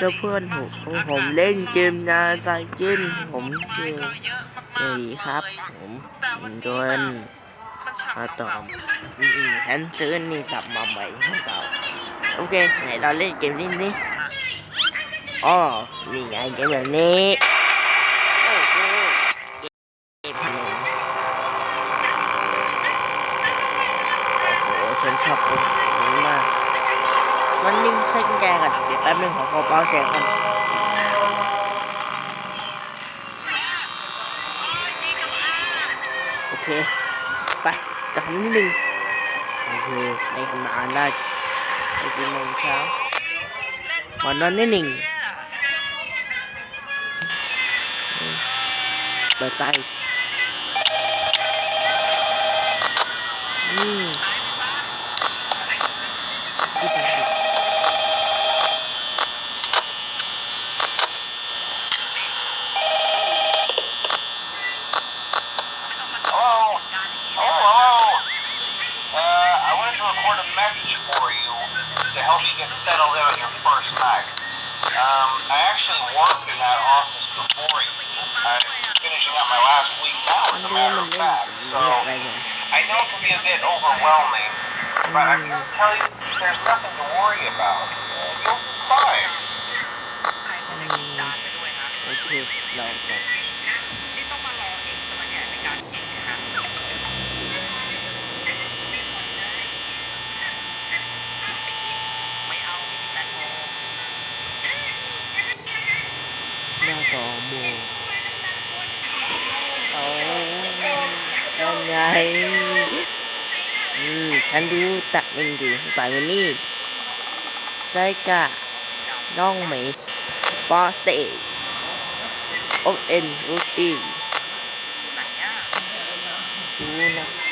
เจ้าเพื่อนผมผมเล่นเกมนาซจินผมเจอสวัสดีครับ ผมโดนมาตอมอืมๆฉันซื้อนี่กลับมาใหม่ของเก่าโอเคไหนเราเล่นเกมนี้นี่อ๋อนี่ไงเกมแบบนี้โอ้โหเกมหนึ่งโอ้โหฉันชอบเกมนี้มาก มันนิ่งเส้นแดงก่อนเดี๋ยวแป๊บนึงขอขอเบาเสียงก่อนโอเค ไปแต่ทำนิดนึงโอเคในขนาดได้ไปกี่โมงเช้าวันนอนนิดหนึ่งเปิดไฟอืม to help you get settled in on your first night. Um, I actually worked in that office before I'm uh, finishing up my last week now, as a matter of fact. So I know it can be a bit overwhelming, but I'm here to tell you there's nothing to worry about. You'll be fine. Okay, no, no. อโมเอายังไงอืมฉันรู้ตักมันดีป่านนี้ใช่กะน้องไหมปอเตโอเอ็นรูตีไหนอะรู้นะ